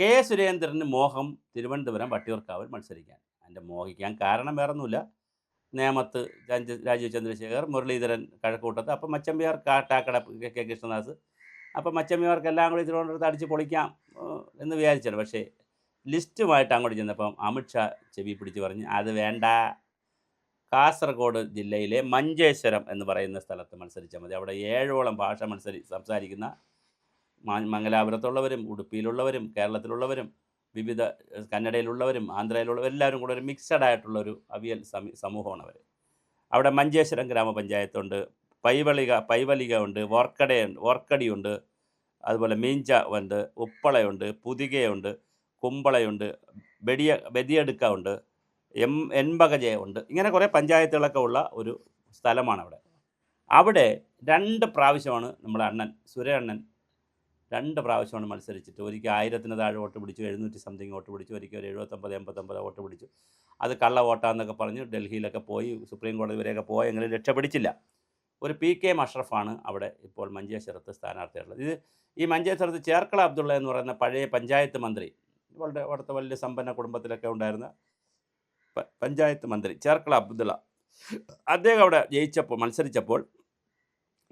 K സുരേന്ദ്രന് മോഹം തിരുവനന്തപുരം വട്ടിയൂർക്കാവിൽ മത്സരിക്കാൻ. അതിന്റെ മോഹിക്കാൻ കാരണം വേറൊന്നുമില്ല. നേമത്ത് രാജ- രാജീവ് ചന്ദ്രശേഖർ മുരളീധരൻ കഴക്കൂട്ടത്ത് അപ്പം മച്ചമ്പിയാർ കാട്ടാക്കട കെ കൃഷ്ണദാസ്. അപ്പം മച്ചമ്പിയാർക്ക് എല്ലാം കൂടി തിരുവനന്തപുരത്ത് അടിച്ച് പൊളിക്കാം എന്ന് വിചാരിച്ചാണ് പക്ഷേ ലിസ്റ്റുമായിട്ട് അങ്ങോട്ട് ചെന്നപ്പം അമിത്ഷാ ചെവി പിടിച്ച് പറഞ്ഞ് അത് വേണ്ട. കാസർഗോഡ് ജില്ലയിലെ മഞ്ചേശ്വരം എന്ന് പറയുന്ന സ്ഥലത്ത് മത്സരിച്ചാൽ മതി. അവിടെ ഏഴോളം ഭാഷ മത്സരി സംസാരിക്കുന്ന മംഗലാപുരത്തുള്ളവരും ഉടുപ്പിയിലുള്ളവരും കേരളത്തിലുള്ളവരും വിവിധ കന്നഡയിലുള്ളവരും ആന്ധ്രയിലുള്ളവരും എല്ലാവരും കൂടെ ഒരു മിക്സഡ് ആയിട്ടുള്ളൊരു അവിയൽ സമി- സമൂഹമാണ് അവർ അവിടെ മഞ്ചേശ്വരം ഗ്രാമപഞ്ചായത്തുണ്ട് പൈവളിക പൈവലിക ഉണ്ട് വോർക്കടയുണ്ട് വർക്കടിയുണ്ട് അതുപോലെ മീഞ്ച ഉണ്ട് ഉപ്പളയുണ്ട് പുതികയുണ്ട് കുമ്പളയുണ്ട് ബെടിയ ബെതിയടുക്ക ഉണ്ട് എം എൺപകജയ ഉണ്ട് ഇങ്ങനെ കുറേ പഞ്ചായത്തുകളൊക്കെ ഉള്ള ഒരു സ്ഥലമാണ് അവിടെ അവിടെ രണ്ട് പ്രാവശ്യമാണ് നമ്മുടെ അണ്ണൻ സുരേണ്ണൻ രണ്ട് പ്രാവശ്യമാണ് മത്സരിച്ചിട്ട്. ഒരിക്കൽ ആയിരത്തിന് താഴെ വോട്ട് പിടിച്ചു എഴുന്നൂറ്റി സംതിങ് വോട്ട് പിടിച്ചു ഒരിക്കൽ ഒരു എഴുപത്തൊമ്പത് എൺപത്തൊമ്പത് വോട്ട് പിടിച്ചു. അത് കള്ള വോട്ടാന്നൊക്കെ പറഞ്ഞ് ഡൽഹിയിലൊക്കെ പോയി സുപ്രീം കോടതി വരെയൊക്കെ പോയെങ്കിലും രക്ഷപ്പെടിച്ചില്ല ഒരു പി കെ മഷ്റഫാണ് അവിടെ ഇപ്പോൾ മഞ്ചേശ്വരത്ത് സ്ഥാനാർത്ഥിയുള്ളത് ഇത് ഈ മഞ്ചേശ്വരത്ത് ചേർക്കള അബ്ദുള്ള എന്ന് പറയുന്ന പഴയ പഞ്ചായത്ത് മന്ത്രി വളരെ അവിടുത്തെ വലിയ സമ്പന്ന കുടുംബത്തിലൊക്കെ ഉണ്ടായിരുന്ന പഞ്ചായത്ത് മന്ത്രി ചേർക്കള അബ്ദുള്ള. അദ്ദേഹം അവിടെ ജയിച്ചപ്പോൾ മത്സരിച്ചപ്പോൾ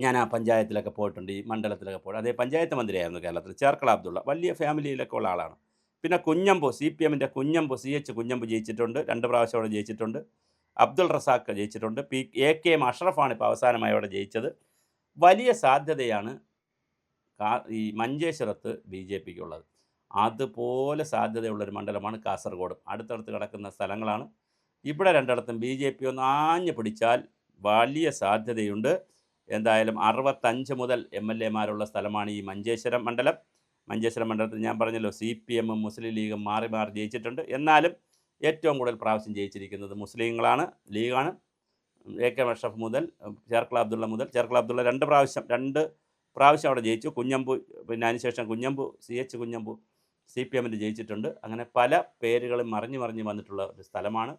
ഞാൻ ആ പഞ്ചായത്തിലൊക്കെ പോയിട്ടുണ്ട് ഈ മണ്ഡലത്തിലൊക്കെ പോയി അതേ പഞ്ചായത്ത് മന്ത്രിയായിരുന്നു കേരളത്തിൽ ചേർക്കള അബ്ദുള്ള. വലിയ ഫാമിലിയിലൊക്കെ ഉള്ള ആളാണ്. പിന്നെ കുഞ്ഞമ്പു സി പി എമ്മിന്റെ കുഞ്ഞമ്പു സി എച്ച് കുഞ്ഞമ്പു ജയിച്ചിട്ടുണ്ട് രണ്ട് പ്രാവശ്യം അവിടെ ജയിച്ചിട്ടുണ്ട്. അബ്ദുൾ റസാഖ് ജയിച്ചിട്ടുണ്ട് പി എ കെ എം അഷ്റഫാണ് ഇപ്പോൾ അവസാനമായി അവിടെ ജയിച്ചത്. വലിയ സാധ്യതയാണ് ഈ മഞ്ചേശ്വരത്ത് ബി ജെ പിക്ക് ഉള്ളത് അതുപോലെ സാധ്യതയുള്ളൊരു മണ്ഡലമാണ് കാസർഗോഡ്. അടുത്തടുത്ത് കിടക്കുന്ന സ്ഥലങ്ങളാണ്. ഇവിടെ രണ്ടിടത്തും ബി ജെ പി ഒന്ന് ആഞ്ഞു പിടിച്ചാൽ വലിയ സാധ്യതയുണ്ട്. എന്തായാലും അറുപത്തഞ്ച് മുതൽ എം എൽ എമാരുള്ള സ്ഥലമാണ് ഈ മഞ്ചേശ്വരം മണ്ഡലം. മഞ്ചേശ്വരം മണ്ഡലത്തിൽ ഞാൻ പറഞ്ഞല്ലോ സി പി എമ്മും മുസ്ലിം ലീഗും മാറി മാറി ജയിച്ചിട്ടുണ്ട്. എന്നാലും ഏറ്റവും കൂടുതൽ പ്രാവശ്യം ജയിച്ചിരിക്കുന്നത് മുസ്ലിങ്ങളാണ് ലീഗാണ്. എ കെ അഷ്റഫ് മുതൽ ചേർക്കള അബ്ദുള്ള മുതൽ. ചേർക്കള അബ്ദുള്ള രണ്ട് പ്രാവശ്യം രണ്ട് പ്രാവശ്യം അവിടെ ജയിച്ചു. കുഞ്ഞമ്പു പിന്നെ അതിനുശേഷം Kunhambu C H Kunhambu C P എമ്മിൽ ജയിച്ചിട്ടുണ്ട്. അങ്ങനെ പല പേരുകളും മറിഞ്ഞു മറിഞ്ഞ് വന്നിട്ടുള്ള ഒരു സ്ഥലമാണ്.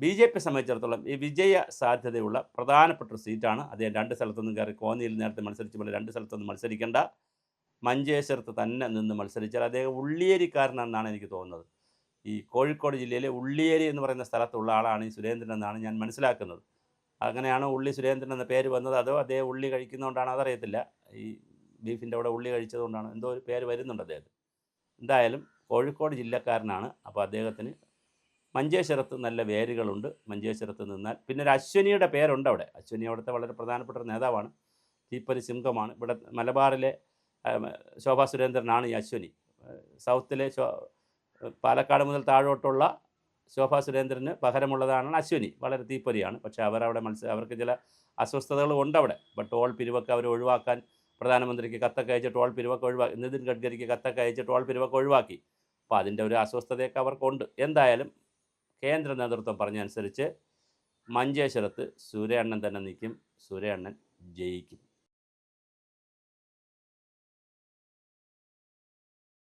ബി ജെ പി സംബന്ധിച്ചിടത്തോളം ഈ വിജയ സാധ്യതയുള്ള പ്രധാനപ്പെട്ട ഒരു സീറ്റാണ്. അദ്ദേഹം രണ്ട് സ്ഥലത്തൊന്നും കയറി കോന്നിയിൽ നേരത്തെ മത്സരിച്ച പോലെ രണ്ട് സ്ഥലത്തൊന്നും മത്സരിക്കേണ്ട. മഞ്ചേശ്വരത്ത് തന്നെ നിന്ന് മത്സരിച്ചാൽ അദ്ദേഹം ഉള്ളിയേരിക്കാരനെന്നാണ് എനിക്ക് തോന്നുന്നത്. ഈ കോഴിക്കോട് ജില്ലയിലെ ഉള്ളിയേരി എന്ന് പറയുന്ന സ്ഥലത്തുള്ള ആളാണ് ഈ സുരേന്ദ്രൻ എന്നാണ് ഞാൻ മനസ്സിലാക്കുന്നത്. അങ്ങനെയാണ് ഉള്ളി സുരേന്ദ്രൻ എന്ന പേര് വന്നത്? അതോ അദ്ദേഹം ഉള്ളി കഴിക്കുന്നതുകൊണ്ടാണ് അതറിയത്തില്ല. ഈ ബീഫിന്റെ അവിടെ ഉള്ളി കഴിച്ചതുകൊണ്ടാണ് എന്തോ ഒരു പേര് വരുന്നുണ്ട് അദ്ദേഹത്തിന്. എന്തായാലും കോഴിക്കോട് ജില്ലക്കാരനാണ്. അപ്പോൾ അദ്ദേഹത്തിന് മഞ്ചേശ്വരത്ത് നല്ല വേരുകളുണ്ട്. മഞ്ചേശ്വരത്ത് നിന്നാൽ പിന്നെ ഒരു അശ്വനിയുടെ പേരുണ്ട് അവിടെ. അശ്വനി അവിടുത്തെ വളരെ പ്രധാനപ്പെട്ട ഒരു നേതാവാണ്. തീപ്പരി സിംഹമാണ്. ഇവിടെ മലബാറിലെ ശോഭാ സുരേന്ദ്രനാണ് ഈ അശ്വനി. സൗത്തിലെ പാലക്കാട് മുതൽ താഴോട്ടുള്ള ശോഭാ സുരേന്ദ്രന് പകരമുള്ളതാണ് അശ്വനി. വളരെ തീപ്പൊരിയാണ്. പക്ഷേ അവരവിടെ മത്സരം അവർക്ക് ചില അസ്വസ്ഥതകളും ഉണ്ട് അവിടെ. ഇപ്പോൾ ടോൾ പിരിവൊക്കെ അവർ ഒഴിവാക്കാൻ പ്രധാനമന്ത്രിക്ക് കത്തൊക്കെ അയച്ച് ടോൾ പിരിവൊക്കെ ഒഴിവാക്കി നിതിൻ ഗഡ്കരിക്ക് കത്തൊക്കെ അയച്ച് ടോൾ പിരിവൊക്കെ ഒഴിവാക്കി. അപ്പോൾ അതിന്റെ ഒരു അസ്വസ്ഥതയൊക്കെ അവർക്കുണ്ട്. എന്തായാലും കേന്ദ്ര നേതൃത്വം പറഞ്ഞനുസരിച്ച് മഞ്ചേശ്വരത്ത് സൂര്യണ്ണൻ തന്നെ നിൽക്കും. സൂര്യണ്ണൻ ജയിക്കും.